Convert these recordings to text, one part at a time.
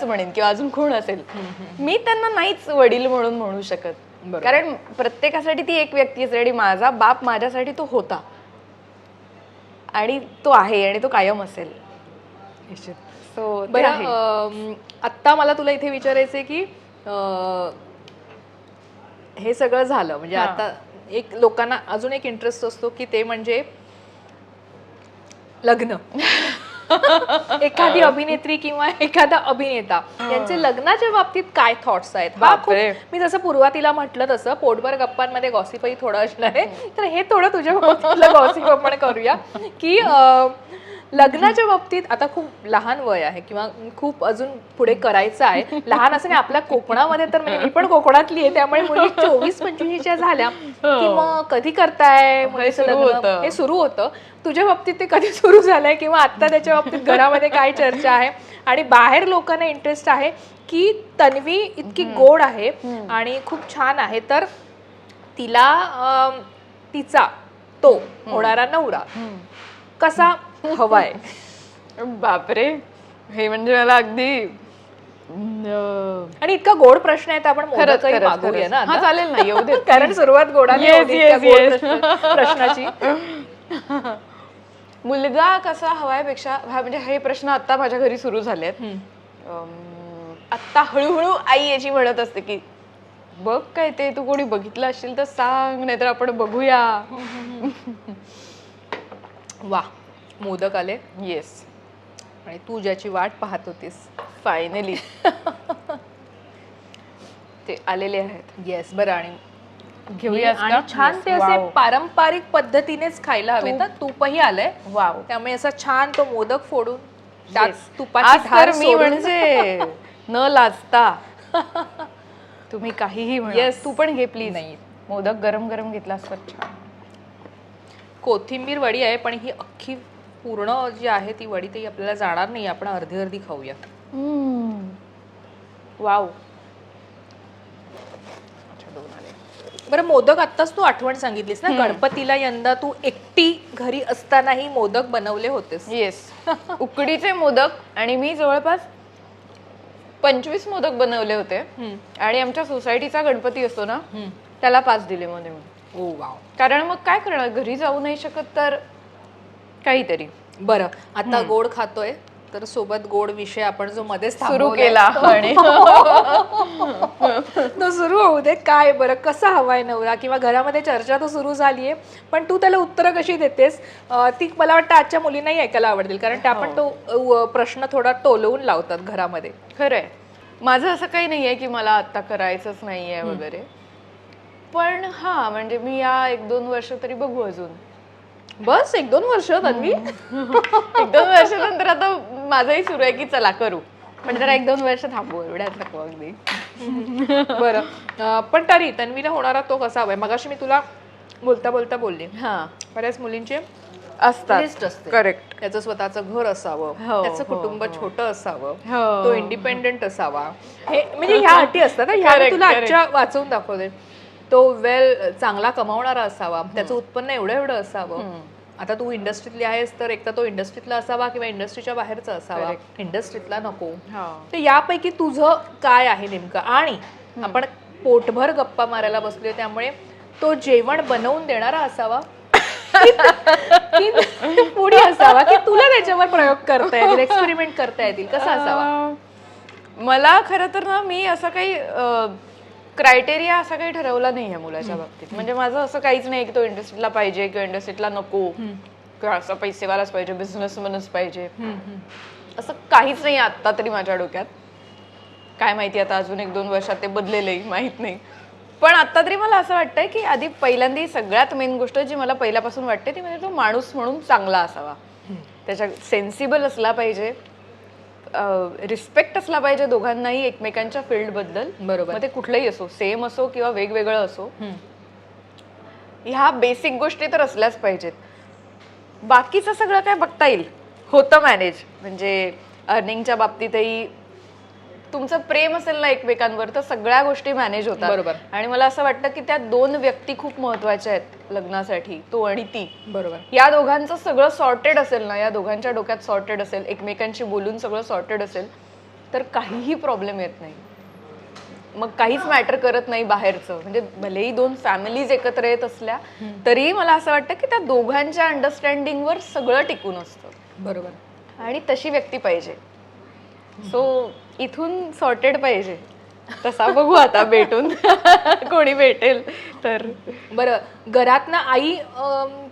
दादाच म्हणेन किंवा अजून कोण असेल. मी त्यांना नाहीच वडील म्हणून म्हणू शकत. कारण प्रत्येकासाठी ती एक व्यक्ती असते आणि माझा बाप माझ्यासाठी तो होता. आणि तो आहे आणि तो कायम असेल. सो बरं आत्ता मला तुला इथे विचारायचंय की हे सगळं झालं म्हणजे. आता एक लोकांना अजून एक इंटरेस्ट असतो की ते म्हणजे लग्न. एखादी अभिनेत्री किंवा एखादा अभिनेता यांचे लग्नाच्या बाबतीत काय थॉट्स आहेत? हा खूप बापरे. मी जसं पूर्वातीला म्हटलं तसं पोटभर गप्पांमध्ये गॉसिपही थोडं असणार आहे. तर हे थोडं तुझ्या बाबतीतलं गॉसिप आपण करूया की अं, लग्नाच्या बाबतीत आता खूप लहान वय आहे किंवा खूप अजून पुढे करायचं आहे. लहान असं नाही आपल्या कोकणामध्ये तर म्हणजे मी पण कोकणातली आहे त्यामुळे मुली चोवीस पंचवीसच्या झाल्या की मग कधी करताय. हे सुरू होतं. तुझ्या बाबतीत ते कधी सुरू झालंय किंवा आता त्याच्या बाबतीत घरामध्ये काय चर्चा आहे? आणि बाहेर लोकांना इंटरेस्ट आहे की तन्वी इतकी गोड आहे आणि खूप छान आहे. तर तिला तिचा तो होणारा नवरा कसा हवाय बापरे. हे म्हणजे मला अगदी आणि इतका गोड प्रश्न आहे तर आपण मोदकही मागूया ना. हा आता. चालेल ना येऊ दे कारण सुरुवात गोडाने Yes, होती त्या yes, गोड yes. प्रश्न- प्रश्नाची. मुलगा कसा हवायपेक्षा हा म्हणजे हे प्रश्न आता माझ्या घरी सुरू झाले आहेत आत्ता हळूहळू आई याची म्हणत असते की बघ काय ते तू कोणी बघितलं असेल तर सांग नाहीतर आपण बघूया. वा. मोदक आले? येस आणि तू ज्याची वाट पाहत होतीस. फायनली ते आलेले आहेत. येस बरं आणि का? छान ते असे. पारंपरिक पद्धतीनेच खायला हवे. तर तूपही आलंय. वाव त्यामुळे असा छान तो मोदक फोडून त्यात. तुपाची धार मी म्हणजे न लाजता. तुम्ही काहीही Yes. तू पण घे प्लीज नाही. मोदक गरम गरम घेतलास तर छान. कोथिंबीर वडी आहे पण ही अख्खी पूर्ण जी आहे ती वडी ती आपल्याला जाणार नाही. आपण अर्धी अर्धी खाऊया. वाव. बरं मोदक आत्ताच तू आठवण सांगितलीस ना? गणपतीला यंदा तू एकटी घरी असतानाही मोदक बनवले होतेस. येस उकडीचे मोदक आणि मी जवळपास पंचवीस मोदक बनवले होते. हम्म. आणि आमच्या सोसायटीचा गणपती असतो ना हम्म. त्याला पाच दिले मध्ये मी. ओ वाव. कारण मग काय करणार? घरी जाऊ नाही शकत तर काहीतरी. बरं आता गोड खातोय तर सोबत गोड विषय आपण जो मध्ये सुरू केला तो सुरू होऊ दे. काय बरं कसा हवाय नवरा? किंवा घरामध्ये चर्चा तर सुरू झालीये पण तू त्याला उत्तरं कशी देतेस? ती मला वाटतं आजच्या मुलींनाही ऐकायला आवडतील कारण त्या पण तो अं, प्रश्न थोडा टोलवून लावतात घरामध्ये. खरंय. माझं असं काही नाहीये की मला आता करायचंच नाहीये वगैरे. पण हा म्हणजे मी या एक दोन वर्ष तरी बघू अजून. बस एक दोन वर्ष तन्वी. एक दोन वर्षानंतर आता माझंही सुरू आहे की चला करू. पण जरा एक दोन वर्ष थांबू एवढ्यात नको अगदी. बरं. अं, पण तरी तन्वीला होणारा तो कसा हवाय मगाशी मी तुला बोलता बोलता बोलली. हा. बऱ्याच मुलींचे असतात. लिस्ट असते. करेक्ट त्याचं स्वतःचं घर असावं. हो, त्याचं हो, कुटुंब छोटं असावं. हो, तो इंडिपेंडंट असावा. हे म्हणजे ह्या अटी असतात ना, ह्या मी Correct, तुला. आजच्या वाचवून दाखवते तो वेल चांगला कमावणारा असावा. त्याचं उत्पन्न एवढं एवढं असावं. आता तू इंडस्ट्रीतली आहेस तर एक तर तो इंडस्ट्रीतला असावा किंवा इंडस्ट्रीच्या बाहेरचा असावा. इंडस्ट्रीतला नको. तर यापैकी तुझं काय आहे नेमकं? आणि आपण पोटभर गप्पा मारायला बसलोय त्यामुळे तो जेवण बनवून देणारा असावा? की पुढे असावा? की तुला त्याच्यावर प्रयोग करता येतील एक्सपेरिमेंट करता येतील? कसा असावा? मला खरं तर ना मी असं काही क्रायटेरिया असा काही ठरवला नाही आहे मुलाच्या बाबतीत. म्हणजे माझं असं काहीच नाही की तो इंडस्ट्रीला पाहिजे किंवा इंडस्ट्रीतला नको. किंवा असा पैसेवालाच पाहिजे बिझनेसमनच पाहिजे. असं काहीच नाही आत्ता तरी माझ्या डोक्यात. काय माहिती आता अजून एक दोन वर्षात ते बदलेलंही माहीत नाही. पण आता तरी मला असं वाटतंय की आधी पहिल्यांदा सगळ्यात मेन गोष्ट जी मला पहिल्यापासून वाटते ती म्हणजे तो माणूस म्हणून चांगला असावा. त्याच्या सेन्सिबल असला पाहिजे. रिस्पेक्ट असला पाहिजे दोघांनाही एकमेकांच्या फील्डबद्दल. बरोबर. मग ते कुठलंही असो सेम असो किंवा वेगवेगळं असो. ह्या बेसिक गोष्टी तर असल्याच पाहिजेत. बाकीचं सगळं काय बघता येईल. होतं मॅनेज म्हणजे अर्निंगच्या बाबतीतही तुमचं प्रेम असेल ना एकमेकांवर तर सगळ्या गोष्टी मॅनेज होतात. बरोबर. आणि मला असं वाटतं की त्या दोन व्यक्ती खूप महत्त्वाच्या आहेत लग्नासाठी तो आणि ती. बरोबर. या दोघांचं सगळं सॉर्टेड असेल ना या दोघांच्या डोक्यात सॉर्टेड असेल एकमेकांशी बोलून सगळं सॉर्टेड असेल तर काहीही प्रॉब्लेम येत नाही. मग काहीच मॅटर करत नाही बाहेरचं. म्हणजे भलेही दोन फॅमिलीज एकत्र येत असल्या तरीही मला असं वाटतं की त्या दोघांच्या अंडरस्टँडिंगवर सगळं टिकून असतं. बरोबर. आणि तशी व्यक्ती पाहिजे. सो इथून सॉर्टेड पाहिजे. तसा बघू आता भेटून. कोणी भेटेल तर. बरं घरातनं आई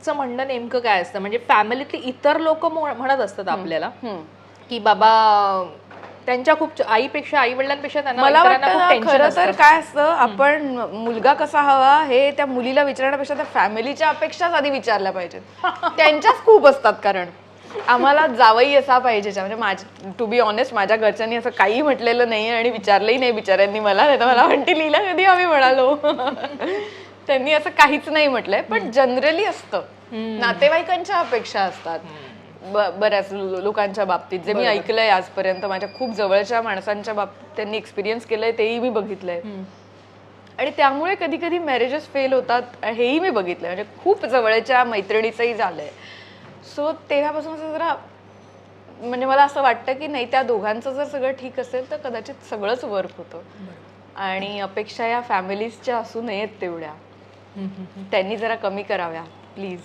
चं म्हणणं नेमकं काय असतं? म्हणजे फॅमिलीतली इतर लोक म्हणत असतात आपल्याला. की बाबा त्यांच्या खूप आईपेक्षा आई वडिलांपेक्षा त्यांना मला वाटतं खरं तर काय असतं आपण मुलगा कसा हवा हे त्या मुलीला विचारण्यापेक्षा त्या फॅमिलीच्या अपेक्षाच आधी विचारल्या पाहिजेत. त्यांच्याच खूप असतात कारण. आम्हाला जावई असा पाहिजे म्हणजे माझ टू बी ऑनेस्ट माझ्या घरच्यांनी असं काही म्हटलेलं नाही आणि विचारलंही नाही बिचाऱ्यांनी मला नाही तर मला म्हणते लिहिला कधी आम्ही म्हणालो? त्यांनी असं काहीच नाही म्हटलंय पण जनरली असतं. नातेवाईकांच्या अपेक्षा असतात. बऱ्याच लोकांच्या बाबतीत. जे मी ऐकलंय आजपर्यंत माझ्या खूप जवळच्या माणसांच्या बाबतीत त्यांनी एक्सपिरियन्स केलंय तेही मी बघितलंय. आणि त्यामुळे कधी कधी मॅरेजेस फेल होतात हेही मी बघितलंय. म्हणजे खूप जवळच्या मैत्रिणीचंही झालंय. सो तेव्हापासून असं जरा म्हणजे मला असं वाटतं की नाही त्या दोघांचं जर सगळं ठीक असेल तर कदाचित सगळंच वर्क होतं. आणि अपेक्षा या फॅमिलीजच्या असू नयेत तेवढ्या. त्यांनी जरा कमी कराव्या प्लीज